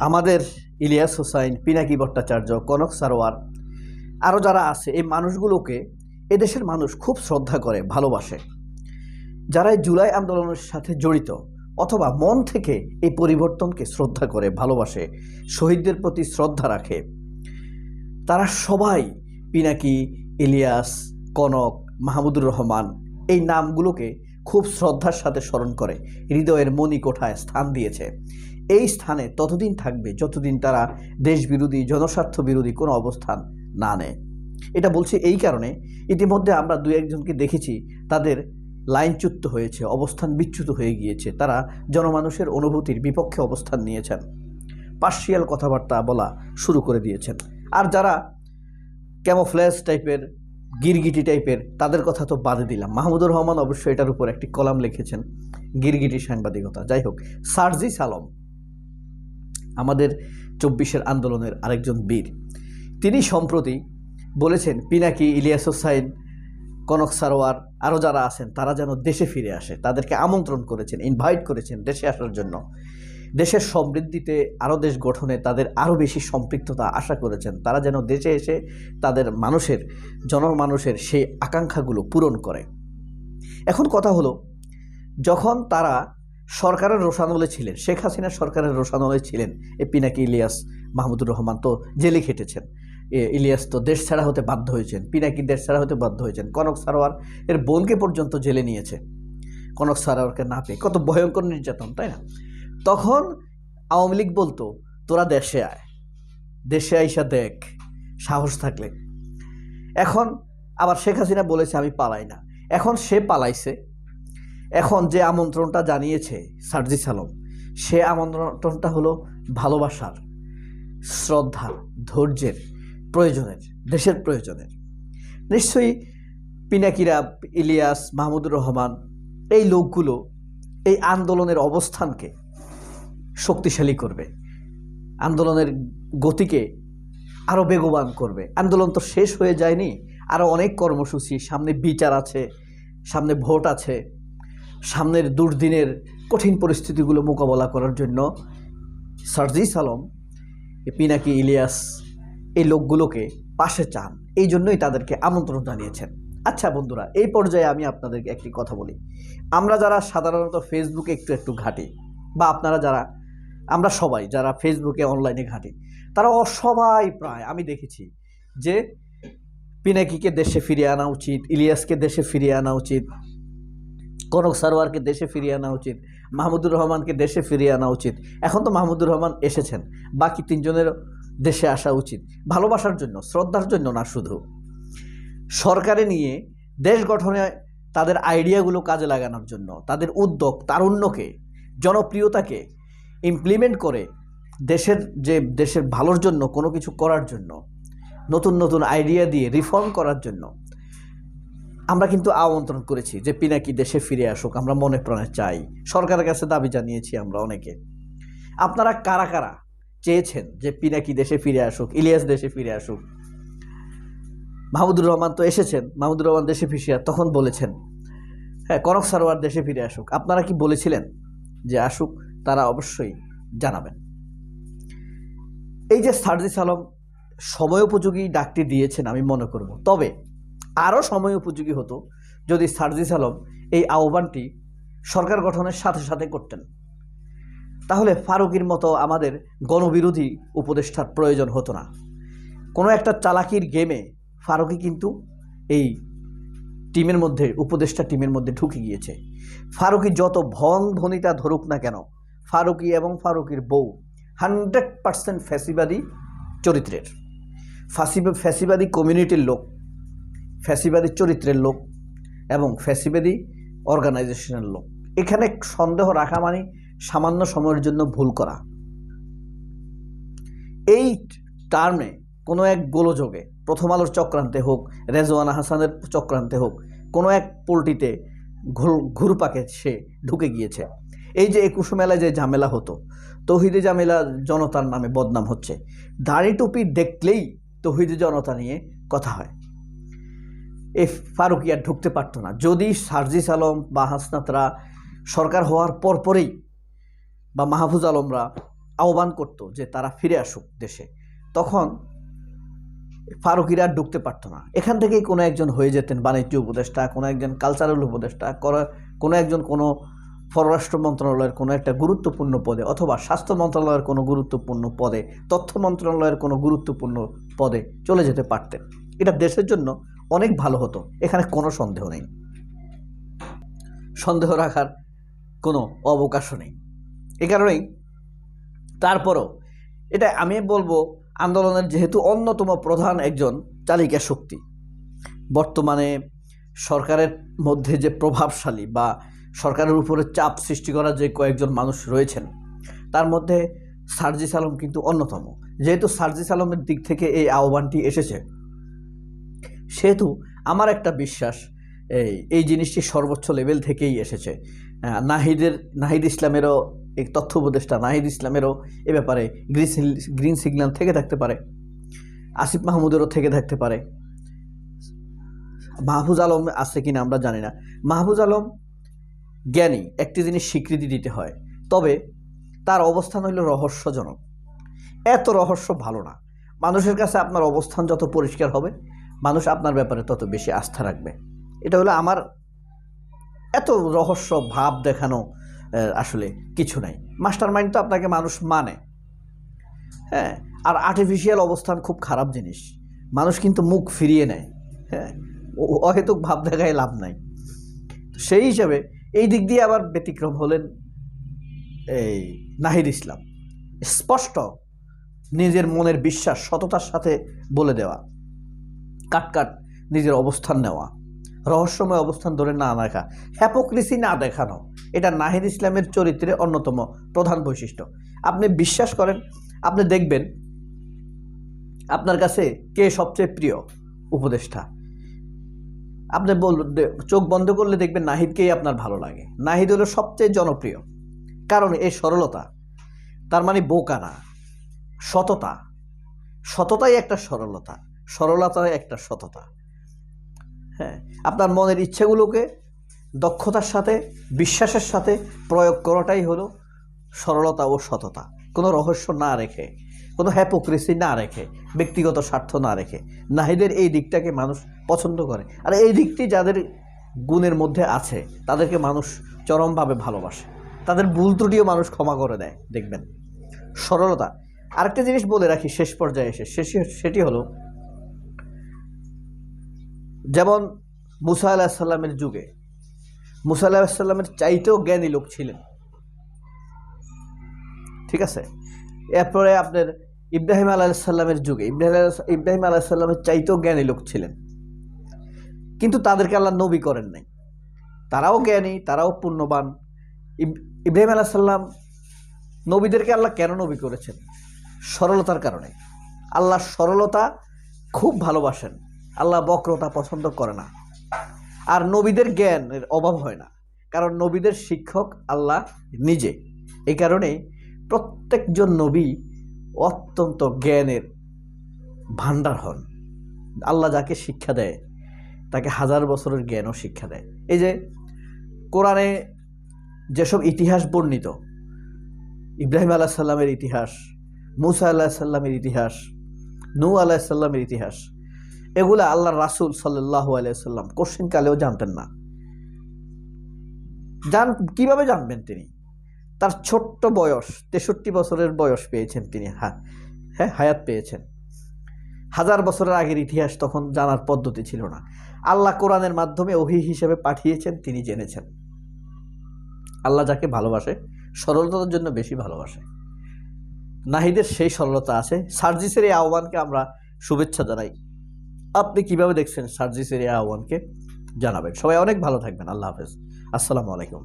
আমাদের ইলিয়াস হোসাইন, পিনাকি ভট্টাচার্য, কনক সারোয়ার আরও যারা আছে, এই মানুষগুলোকে এদেশের মানুষ খুব শ্রদ্ধা করে, ভালোবাসে। যারা জুলাই আন্দোলনের সাথে জড়িত অথবা মন থেকে এই পরিবর্তনকে শ্রদ্ধা করে, ভালোবাসে, শহীদদের প্রতি শ্রদ্ধা রাখে, তারা সবাই পিনাকি, ইলিয়াস, কনক, মাহমুদুর রহমান এই নামগুলোকে খুব শ্রদ্ধার সাথে স্মরণ করে, হৃদয়ের মণিকোঠায় স্থান দিয়েছে। এই স্থানে ততদিন থাকবে, যতদিন তারা দেশবিরোধী জনস্বার্থ বিরোধী কোনো অবস্থান না নেয়। এটা বলছি এই কারণে ইতিমধ্যে আমরা দু একজনকে দেখেছি, তাদের লাইনচ্যুত হয়েছে, অবস্থান বিচ্যুত হয়ে গিয়েছে। তারা জনমানুষের অনুভূতির বিপক্ষে অবস্থান নিয়েছেন। পার্সিয়াল কথাবার্তা বলা শুরু করে দিয়েছেন। আর যারা ক্যামোফ্ল্যাশ টাইপের, গিরগিটি টাইপের, তাদের কথা তো বাদে দিলাম। মাহমুদুর রহমান অবশ্যই এটার উপর একটি কলাম লিখেছেন, গিরগিটি সাংবাদিকতা। যাই হোক সার্জি সালম আমাদের চব্বিশের আন্দোলনের আরেকজন বীর। তিনি সম্প্রতি বলেছেন, পিনাকি, ইলিয়াস হোসাইন, কনক সারোয়ার আরও যারা আছেন, তারা যেন দেশে ফিরে আসে। তাদেরকে আমন্ত্রণ করেছেন ইনভাইট করেছেন দেশে আসার জন্য। দেশের সমৃদ্ধিতে আরও দেশ গঠনে তাদের আরও বেশি সম্পৃক্ততা আশা করেছেন। তারা যেন দেশে এসে তাদের মানুষের, জনমানুষের সেই আকাঙ্ক্ষাগুলো পূরণ করে। এখন কথা হলো, যখন তারা সরকারের রোশানলে ছিলেন, শেখ হাসিনা সরকারের রোশানলে ছিলেন, এ পিনাকি ইলিয়াস মাহমুদুর রহমান তো জেলে খেটেছেন। ইলিয়াস তো দেশ ছাড়া হতে বাধ্য হয়েছেন পিনাকি দেশ ছাড়া হতে বাধ্য হয়েছেন। কনক সারোয়ার এর বোনকে পর্যন্ত জেলে নিয়েছে। কনক সারোয়ারকে না পেয়ে কত ভয়ঙ্কর নির্যাতন, তাই না? তখন আওয়ামী লীগ বলতো, তোরা দেশে আয়, দেশে আইসা দেখ, সাহস থাকলে। এখন আবার শেখ হাসিনা বলেছে, আমি পালাই না। এখন সে পালাইছে এখন যে আমন্ত্রণটা জানিয়েছে সার্জি সালম সে আমন্ত্রণটা হলো ভালোবাসার, শ্রদ্ধা, ধৈর্যের প্রয়োজনের, দেশের প্রয়োজনের। নিশ্চয়ই পিনাকিরা, ইলিয়াস, মাহমুদুর রহমান এই লোকগুলো এই আন্দোলনের অবস্থানকে শক্তিশালী করবে, আন্দোলনের গতিকে আরও বেগবান করবে। আন্দোলন তো শেষ হয়ে যায়নি আরও অনেক কর্মসূচি, সামনে বিচার আছে, সামনে ভোট আছে। সামনের দুর্দিনের কঠিন পরিস্থিতিগুলো মোকাবেলা করার জন্য সার্জিস আলম পিনাকি ইলিয়াস, এই লোকগুলোকে পাশে চান। এই জন্যই তাদেরকে আমন্ত্রণ জানিয়েছেন। আচ্ছা বন্ধুরা, এই পর্যায়ে আমি আপনাদেরকে একটি কথা বলি। আমরা যারা সাধারণত ফেসবুকে একটু একটু ঘাঁটি, বা আপনারা যারা, আমরা সবাই যারা ফেসবুকে অনলাইনে ঘাঁটি, তারা অ- সবাই প্রায়, আমি দেখেছি যে পিনাকিকে দেশে ফিরিয়ে আনা উচিত, ইলিয়াসকে দেশে ফিরিয়ে আনা উচিত কনক সারোয়ারকে দেশে ফিরিয়ে আনা উচিত, মাহমুদুর রহমানকে দেশে ফিরিয়ে আনা উচিত। এখন তো মাহমুদুর রহমান এসেছেন, বাকি তিনজনের দেশে আসা উচিত। ভালোবাসার জন্য, শ্রদ্ধার জন্য না শুধু। সরকারে নিয়ে দেশ গঠনে তাদের আইডিয়াগুলো কাজে লাগানোর জন্য, তাদের উদ্যোগ, তারুণ্যকে, জনপ্রিয়তাকে ইমপ্লিমেন্ট করে দেশের যে, দেশের ভালোর জন্য, কোনো কিছু করার জন্য, নতুন নতুন আইডিয়া দিয়ে রিফর্ম করার জন্য আমরা কিন্তু আমন্ত্রণ করেছি যে পিনাকি দেশে ফিরে আসুক, আমরা মনে প্রাণে চাই। সরকারের কাছে দাবি জানিয়েছি আমরা অনেকে। আপনারা কারা কারা চেয়েছেন যে পিনাকি দেশে ফিরে আসুক, ইলিয়াস দেশে ফিরে আসুক? মাহমুদুর রহমান তো এসেছেন, মাহমুদুর রহমান দেশে ফিরে তখন বলেছেন হ্যাঁ কনক সারোয়ার দেশে ফিরে আসুক। আপনারা কি বলেছিলেন যে আসুক, তারা অবশ্যই জানাবেন। এই যে সার্জিস আলম সময়োপযোগী ডাকটি দিয়েছেন আমি মনে করব। তবে আরও সময় উপযোগী হতো যদি সার্জিস আলম এই আহ্বানটি সরকার গঠনের সাথে সাথে করতেন। তাহলে ফারুকির মতো আমাদের গণবিরোধী উপদেষ্টার প্রয়োজন হতো না। কোনো একটা চালাকির গেমে ফারুকি কিন্তু এই টিমের মধ্যে, উপদেষ্টা টিমের মধ্যে ঢুকে গিয়েছে। ফারুকি যত ভং ধ্বনিতা ধরুক না কেন, ফারুকি এবং ফারুকির বউ হান্ড্রেড পার্সেন্ট ফ্যাসিবাদী চরিত্রের। ফাসিবা, ফ্যাসিবাদী কমিউনিটির লোক ফ্যাসিবাদী চরিত্রের লোক এবং ফ্যাসিবাদী অর্গানাইজেশনের লোক। এখানে সন্দেহ রাখা মানে সামান্য সময়ের জন্য ভুল করা। এই টার্মে কোনো এক গোলযোগে প্রথম আলোর চক্রান্তে হোক, রেজওয়ান হাসানের চক্রান্তে হোক, কোনো এক পোলটিতে ঘুর ঘুরপাকে সে ঢুকে গিয়েছে। এই যে একুশ মেলায় যে ঝামেলা হতো, তহিদে ঝামেলা জনতার নামে বদনাম হচ্ছে। দাড়ি টুপি দেখলেই তহিদে জনতা নিয়ে কথা হয়। এ ফারুকি আর ঢুকতে পারতো না। যদি সার্জিস আলম বা হাসনাতরা সরকার হওয়ার পরপরেই বা মাহফুজ আলমরা আহ্বান করত যে তারা ফিরে আসুক দেশে, তখন ফারুকিরা ঢুকতে পারতো না। এখান থেকেই কোনো একজন হয়ে যেতেন বাণিজ্য উপদেষ্টা, কোনো একজন কালচারাল উপদেষ্টা কোনো একজন কোনো পররাষ্ট্র মন্ত্রণালয়ের কোনো একটা গুরুত্বপূর্ণ পদে অথবা স্বাস্থ্য মন্ত্রণালয়ের কোনো গুরুত্বপূর্ণ পদে, তথ্য মন্ত্রণালয়ের কোনো গুরুত্বপূর্ণ পদে চলে যেতে পারতেন। এটা দেশের জন্য অনেক ভালো হতো। এখানে কোনো সন্দেহ নেই। সন্দেহ রাখার কোনো অবকাশও নেই। এ কারণেই তারপরও এটা আমি বলব, আন্দোলনের যেহেতু অন্যতম প্রধান একজন চালিকা শক্তি, বর্তমানে সরকারের মধ্যে যে প্রভাবশালী বা সরকারের উপরে চাপ সৃষ্টি করা যে কয়েকজন মানুষ রয়েছেন, তার মধ্যে সার্জিস আলম কিন্তু অন্যতম। যেহেতু সার্জিস আলমের দিক থেকে এই আহ্বানটি এসেছে সেহেতু আমার একটা বিশ্বাস, এই এই জিনিসটি সর্বোচ্চ লেভেল থেকেই এসেছে। নাহিদের, নাহিদ ইসলামেরও এই তথ্য উপদেষ্টা নাহিদ ইসলামেরও এ ব্যাপারে গ্রিন গ্রিন সিগন্যাল থেকে থাকতে পারে, আসিফ মাহমুদেরও থেকে থাকতে পারে। মাহফুজ আলম আছে কিনা আমরা জানি না। মাহফুজ আলম জ্ঞানী, একটি জিনিস স্বীকৃতি দিতে হয়, তবে তার অবস্থান হইল রহস্যজনক। এত রহস্য ভালো না। মানুষের কাছে আপনার অবস্থান যত পরিষ্কার হবে মানুষ আপনার ব্যাপারে তত বেশি আস্থা রাখবে। এটা হলো আমার এত রহস্য, ভাব দেখানো আসলে কিছু নাই। মাস্টার মাইন্ড তো আপনাকে মানুষ মানে। হ্যাঁ আর আর্টিফিশিয়াল অবস্থান খুব খারাপ জিনিস। মানুষ কিন্তু মুখ ফিরিয়ে নেয়। হ্যাঁ অহেতুক ভাব দেখায় লাভ নাই। সেই হিসাবে এই দিক দিয়ে আবার ব্যতিক্রম হলেন এই নাহিদ ইসলাম। স্পষ্ট নিজের মনের বিশ্বাস, সততার সাথে বলে দেওয়া। কাট কাট নিজের অবস্থান নেওয়া। রহস্যময় অবস্থান ধরে না রাখা হ্যাপোক্রিসি না দেখানো। এটা নাহিদ ইসলামের চরিত্রে অন্যতম প্রধান বৈশিষ্ট্য। আপনি বিশ্বাস করেন, আপনি দেখবেন আপনার কাছে কে সবচেয়ে প্রিয় উপদেষ্টা। আপনি বল, চোখ বন্ধ করলে দেখবেন নাহিদকেই আপনার ভালো লাগে। নাহিদ হলো সবচেয়ে জনপ্রিয়। কারণ এই সরলতা, তার মানে বোকা না সততা। সততাই একটা সরলতা। সরলতাই একটা সততা। হ্যাঁ আপনার মনের ইচ্ছেগুলোকে, দক্ষতার সাথে, বিশ্বাসের সাথে প্রয়োগ করাটাই হলো সরলতা ও সততা। কোনো রহস্য না রেখে, কোনো হ্যাপোক্রেসি না রেখে, ব্যক্তিগত স্বার্থ না রেখে, নাহিদের এই দিকটাকে মানুষ পছন্দ করে। আর এই দিকটি যাদের গুণের মধ্যে আছে, তাদেরকে মানুষ চরমভাবে ভালোবাসে। তাদের ভুল ত্রুটিও মানুষ ক্ষমা করে দেয়, দেখবেন। সরলতা, আরেকটা জিনিস বলে রাখি শেষ পর্যায়ে এসে সেটি হলো যেমন মুসা আলাহিসাল্লামের যুগে। মুসা আলাহিসাল্লামের চাইতেও জ্ঞানী লোক ছিলেন। ঠিক আছে? এরপরে আপনার ইব্রাহিম আলাহিসাল্লামের যুগে। ইব্রাহিম ইব্রাহিম আলাহিসাল্লামের চাইতেও জ্ঞানী লোক ছিলেন। কিন্তু তাদেরকে আল্লাহ নবী করেন নাই। তারাও জ্ঞানী, তারাও ইব- ইব্রাহিম আলাহিসাল্লাম নবীদেরকে আল্লাহ কেন নবী করেছেন? সরলতার কারণে। আল্লাহ সরলতা খুব ভালোবাসেন। আল্লাহ বক্রতা পছন্দ করে না। আর নবীদের জ্ঞানের অভাব হয় না। কারণ নবীদের শিক্ষক আল্লাহ নিজে। এই কারণে প্রত্যেকজন নবী অত্যন্ত জ্ঞানের ভাণ্ডার হন। আল্লাহ যাকে শিক্ষা দেয়, তাকে হাজার বছরের জ্ঞানও শিক্ষা দেয়। এই যে কোরআনে যেসব ইতিহাস বর্ণিত, ইব্রাহিম আলাহ সাল্লামের ইতিহাস, মুসা আল্লাহ সাল্লামের ইতিহাস নু আলাহ সাল্লামের ইতিহাস এগুলা আল্লাহ রাসুল সাল্লাহ আলাইসাল্লাম কোশ্চিন কালেও জানতেন না। জান, কীভাবে জানবেন তিনি? তার ছোট্ট বয়স, তেষট্টি বছরের বয়স পেয়েছেন তিনি হ্যাঁ হ্যাঁ হায়াত পেয়েছেন। হাজার বছরের আগের ইতিহাস তখন জানার পদ্ধতি ছিল না। আল্লাহ কোরআনের মাধ্যমে ওহি হিসেবে পাঠিয়েছেন, তিনি জেনেছেন। আল্লাহ যাকে ভালোবাসে, সরলতার জন্য বেশি ভালোবাসে। নাহিদের সেই সরলতা আছে। সার্জিসের এই আহ্বানকে আমরা শুভেচ্ছা জানাই। আপনি কীভাবে দেখছেন সার্জিসের এরিয়া আহ্বানকে জানাবেন। সবাই অনেক ভালো থাকবেন। আল্লাহ হাফেজ। আসসালামু আলাইকুম।